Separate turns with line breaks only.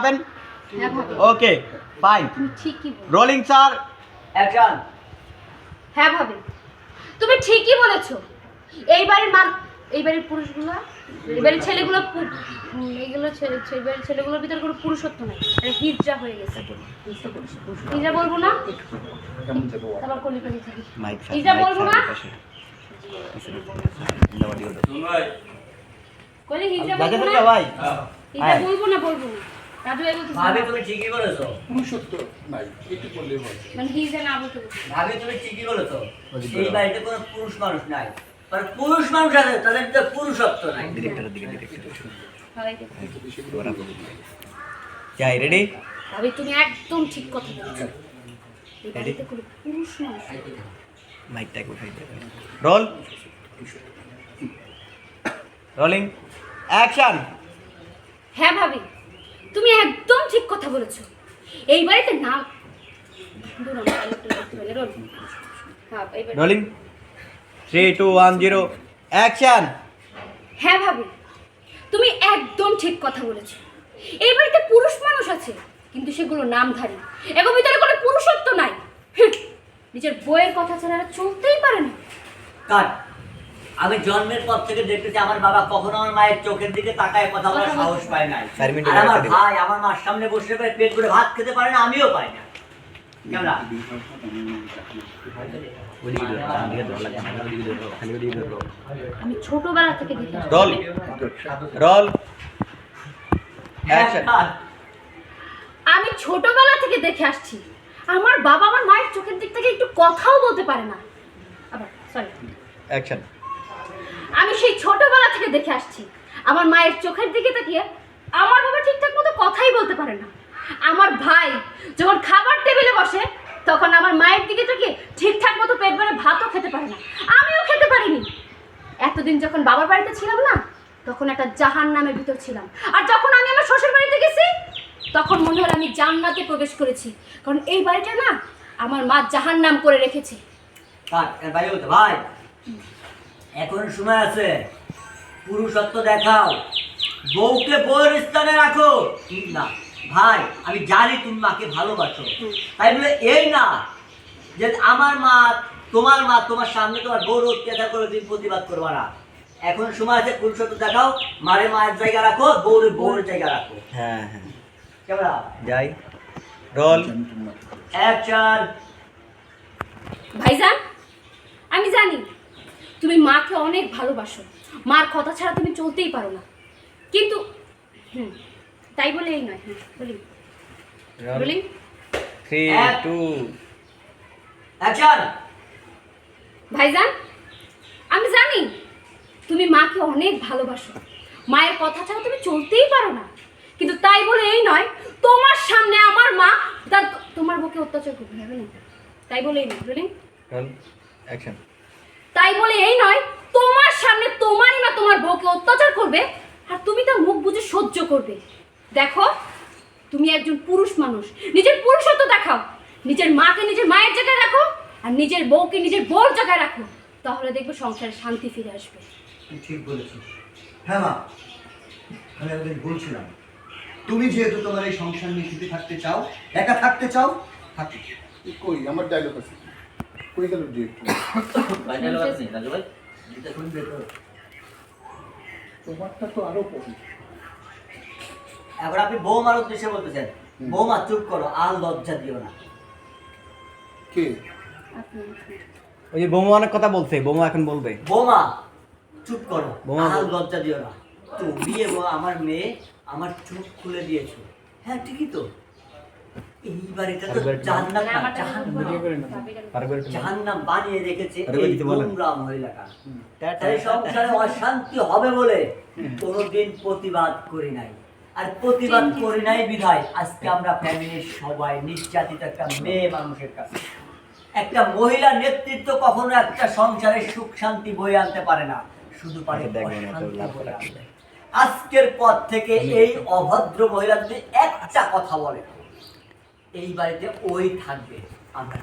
হ্যাঁ
okay fine
তুমি ঠিকই
রোলিং স্যার
অ্যাকশন
হ্যাঁ ভাবি। তুমি ঠিকই বলেছ। এই বাড়ির মান এই পুরুষগুলো এই ছেলেগুলো এইগুলো ছেলে এই বাড়ির ছেলেগুলোর ভিতরে কোনো পুরুষত্ব নাই। এটা হিজড়া হয়ে গেছে। হিজড়া বলব না? তারপর কলি কলি থাকি।
মাইক
হিজড়া বলব না? কলি হিজড়া বলব না?
হ্যাঁ।
বলব না?
ভাবি তুমি ঠিকই বলেছ।
পুরুষত্ব নাই একটু হয়।
মানে।
ভাবি তুমি ঠিকই বলেছ। এই বাড়িতে কোনো পুরুষ মানুষ নাই। আর পুরুষ মানুষ আছে তাদের তো পুরুষত্ব নাই।
ডিরেক্টরের দিকে ডিরেক্টর যাই রেডি
ভাবি তুমি একদম ঠিক কথা বলেছ। পুরুষ মানুষ
রোল রোলিং অ্যাকশন
হ্যাঁ ভাবি। তুমি একদম ঠিক কথা বলেছ। এই বাড়িতে না হ্যাঁ,
rolling three two one zero action
হ্যাঁ ভাবি। তুমি একদম ঠিক কথা বলেছ। এই বাড়িতে পুরুষ মানুষ আছে কিন্তু সেগুলো নামধারী। এগো ভিতরে কোনো পুরুষত্ব নাই। নিজের বইয়ের কথা ছাড়া চলতেই পারে না।
কাট। আমি জন্মের পর থেকে দেখতেছি আমার বাবা কখনো আমার মায়ের চোখের দিকে তাকায় কথা বলার সাহস পায় নাই। আর আমার ভাই আমার মার সামনে বসে পেয়ে পেট করে ভাত খেতে পারে না আমিও পাই না।
আমি ছোটবেলা থেকে দেখে আসছি।
Roll roll. অ্যাকশন
আমি ছোটবেলা থেকে দেখে আসছি। আমার বাবা আমার মায়ের চোখের দিক থেকে একটু কথাও বলতে পারে না। আবার সরি
অ্যাকশন
আমি সেই ছোটবেলা থেকে দেখে আসছি। আমার মায়ের চোখের দিকে তাকিয়ে আমার বাবা ঠিকঠাক মতো কথাই বলতে পারে না। আমার ভাই যখন খাবার টেবিলে বসে, তখন আমার মায়ের দিকে তাকিয়ে ঠিকঠাক মতো পেট ভরে ভাতও খেতে পারে না। আমিও খেতে পারিনি। এতদিন যখন বাবার বাড়িতে ছিলাম না, তখন একটা জাহান নামের ভিতর ছিলাম। আর যখন আমি আমার শ্বশুর বাড়িতে গেছি, তখন মনে হলো আমি জান্নাতে প্রবেশ করেছি। কারণ এই বাড়িটা না আমার মা জাহান নাম করে রেখেছে।
বলতে, ভাই। এখন সময় আছে। পুরুষত্ব দেখাও। বউকে বউয়ের স্থানে রাখো। ঠিক না। ভাই আমি জানি তুমি মাকে ভালোবাসো। তাই বলে এই না যে আমার মা তোমার মা তোমার সামনে তোমার বউর অত্যাচার করে তুমি প্রতিবাদ করবা না। এখন সময় আছে পুরুষত্ব দেখাও। মারে মায়ের জায়গা রাখো বউরে বউর জায়গা রাখো।
হ্যাঁ হ্যাঁ।
কেমন
যাই। রোল।
অ্যাকশন
ভাইজান? তুমি মাকে অনেক ভালোবাসো। মার কথা ছাড়া তুমি চলতেই পারো না। কিন্তু হুম তাই বলে এই নয় বলি। বলি।
থ্রি টু
অ্যাকশন
ভাইজান আমি জানি তুমি মাকে অনেক ভালোবাসো। মায়ের কথা ছাড়া তুমি চলতেই পারো না। কিন্তু তাই বলে এই নয় তোমার সামনে আমার মা তার তোমার বুকে অত্যাচার করবে তাই বলে এই নয় বলি।
রোল অ্যাকশন
তাই বলে এই নয় তোমার সামনে তোমারই না তোমার বউকে অত্যাচার করবে আর তুমি তা মুখ বুঝে সহ্য করবে। দেখো তুমি একজন পুরুষ মানুষ নিজের পুরুষত্ব দেখাও নিজের মাকে নিজের মায়ের জায়গায় রাখো আর নিজের বউকে নিজের বউর জায়গায় রাখো তাহলে দেখবে সংসারে শান্তি ফিরে আসবে।
ঠিক বলেছ। হ্যাঁ মা আমি একদিন বলছিলাম তুমি যেহেতু তোমার এই সংসার নিয়ে সুখে থাকতে চাও একা থাকতে চাও থাকো।
কই আমার ডায়লগ আছে। কই গেল ডিরেক্টর তোমারটা তো আরও কম
এখন আপনি বৌমার উদ্দেশ্যে বলতেছেন বৌমা চুপ করো আর লজ্জা দিও না।
কে?
ওই যে বৌমা অনেক কথা বলছে বৌমা এখন বলবে।
বৌমা চুপ করো
বৌমা
আর লজ্জা দিও না। তুমি এবং আমার মেয়ে আমার চুপ খুলে দিয়েছ। হ্যাঁ ঠিকই তো। এই বাড়িটা তো
আরেকবার
না,
না জাহান্নাম।
ভাবিটা-
আরেকবার একটু বলো।
জাহান্নাম বানিয়ে রেখেছে এই
দিতে
মহিলাটা। তাই সংসারে অশান্তি হবে বলে কোনোদিন প্রতিবাদ করি নাই। আর প্রতিবাদ করি নাই বিধায় আজকে আমরা ফ্যামিলির সবাই নির্যাতিত একটা মেয়ে মানুষের কাছে। একটা মহিলা নেতৃত্ব কখনো একটা সংসারে সুখ শান্তি বয়ে আনতে পারে না। শুধু পারে
আচ্ছা।
আনতে। আজকের পর থেকে এই অভদ্র মহিলা যদি একটা কথা বলে। এই বাড়িতে ওই থাকবে আমরা